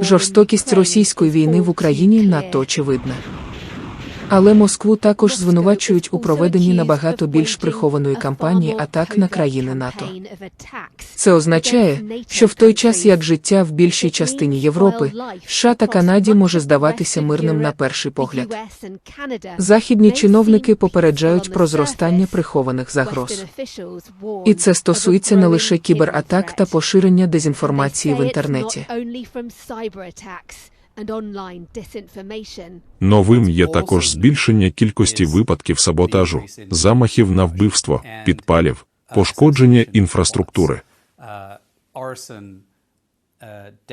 Жорстокість російської війни в Україні надто очевидна. Але Москву також звинувачують у проведенні набагато більш прихованої кампанії атак на країни НАТО. Це означає, що в той час як життя в більшій частині Європи, США та Канаді може здаватися мирним на перший погляд. Західні чиновники попереджають про зростання прихованих загроз. І це стосується не лише кібератак та поширення дезінформації в інтернеті. Новим є також збільшення кількості випадків саботажу, замахів на вбивство, підпалів, пошкодження інфраструктури.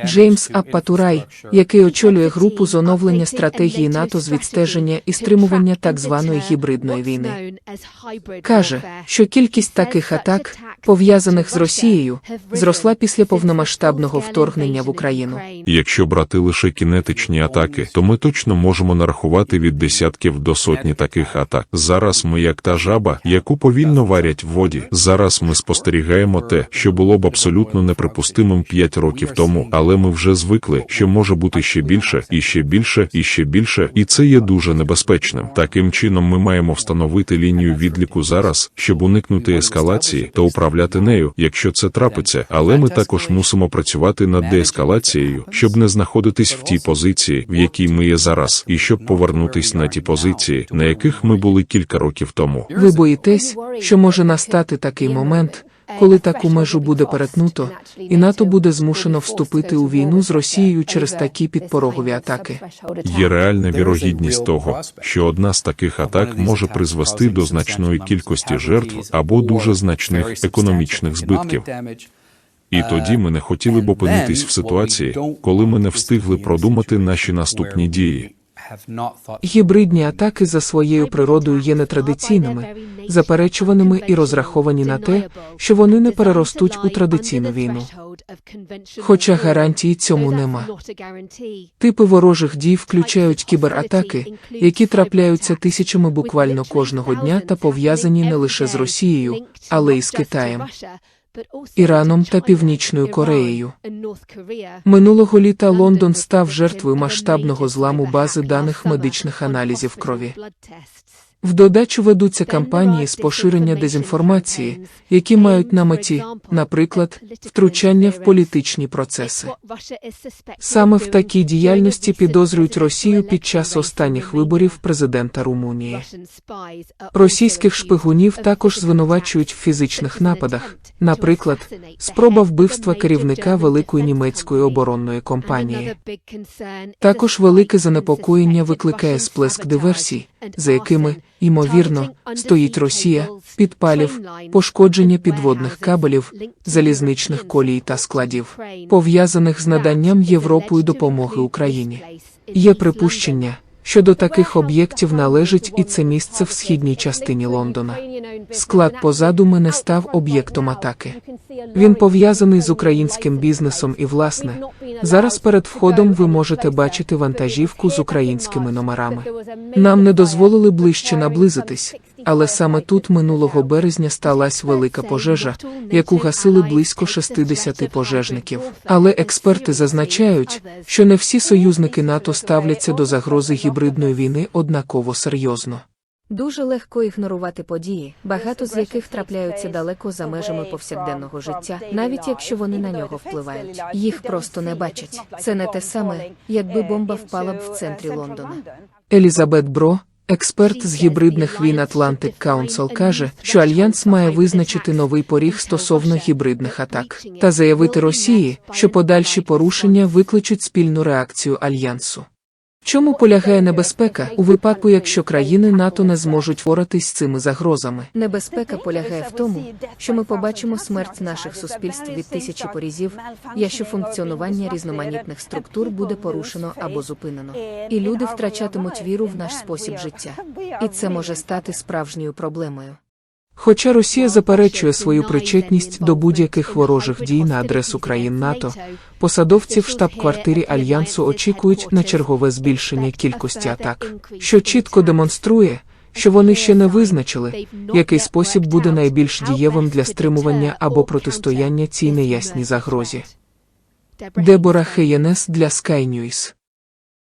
Джеймс Аппатурай, який очолює групу з оновлення стратегії НАТО з відстеження і стримування так званої гібридної війни, каже, що кількість таких атак, пов'язаних з Росією, зросла після повномасштабного вторгнення в Україну. Якщо брати лише кінетичні атаки, то ми точно можемо нарахувати від десятків до сотні таких атак. Зараз ми як та жаба, яку повільно варять в воді. Зараз ми спостерігаємо те, що було б абсолютно неприпустимим 5 років тому, але ми вже звикли, що може бути ще більше, і ще більше, і ще більше, і це є дуже небезпечним. Таким чином, ми маємо встановити лінію відліку зараз, щоб уникнути ескалації та управляти нею, якщо це трапиться. Але ми також мусимо працювати над деескалацією, щоб не знаходитись в тій позиції, в якій ми є зараз, і щоб повернутись на ті позиції, на яких ми були кілька років тому. Ви боїтесь, що може настати такий момент, коли таку межу буде перетнуто, і НАТО буде змушено вступити у війну з Росією через такі підпорогові атаки. Є реальна вірогідність того, що одна з таких атак може призвести до значної кількості жертв або дуже значних економічних збитків. І тоді ми не хотіли б опинитись в ситуації, коли ми не встигли продумати наші наступні дії. Гібридні атаки за своєю природою є нетрадиційними, заперечуваними і розраховані на те, що вони не переростуть у традиційну війну. Хоча гарантії цьому нема. Типи ворожих дій включають кібератаки, які трапляються тисячами буквально кожного дня та пов'язані не лише з Росією, але й з Китаєм, Іраном та Північною Кореєю. Минулого літа Лондон став жертвою масштабного зламу бази даних медичних аналізів крові. В додачу ведуться кампанії з поширення дезінформації, які мають на меті, наприклад, втручання в політичні процеси. Саме в такій діяльності підозрюють Росію під час останніх виборів президента Румунії. Російських шпигунів також звинувачують в фізичних нападах, наприклад, спроба вбивства керівника великої німецької оборонної компанії. Також велике занепокоєння викликає сплеск диверсій, за якими, ймовірно, стоїть Росія, підпалів, пошкодження підводних кабелів, залізничних колій та складів, пов'язаних з наданням Європою допомоги Україні. Є припущення, що до таких об'єктів належить і це місце в східній частині Лондона. Склад позаду мене став об'єктом атаки. Він пов'язаний з українським бізнесом і, власне, зараз перед входом ви можете бачити вантажівку з українськими номерами. Нам не дозволили ближче наблизитись, але саме тут минулого березня сталася велика пожежа, яку гасили близько 60 пожежників. Але експерти зазначають, що не всі союзники НАТО ставляться до загрози гібридної війни однаково серйозно. Дуже легко ігнорувати події, багато з яких трапляються далеко за межами повсякденного життя, навіть якщо вони на нього впливають. Їх просто не бачать. Це не те саме, якби бомба впала б в центрі Лондона. Елізабет Бро, експерт з гібридних війн Atlantic Council, каже, що альянс має визначити новий поріг стосовно гібридних атак та заявити Росії, що подальші порушення викличуть спільну реакцію альянсу. Чому полягає небезпека у випадку, якщо країни НАТО не зможуть впоратись з цими загрозами? Небезпека полягає в тому, що ми побачимо смерть наших суспільств від тисячі порізів, якщо функціонування різноманітних структур буде порушено або зупинено, і люди втрачатимуть віру в наш спосіб життя. І це може стати справжньою проблемою. Хоча Росія заперечує свою причетність до будь-яких ворожих дій на адресу країн НАТО, посадовці в штаб-квартирі альянсу очікують на чергове збільшення кількості атак, що чітко демонструє, що вони ще не визначили, який спосіб буде найбільш дієвим для стримування або протистояння цій неясній загрозі. Дебора Хейєнес для Sky News.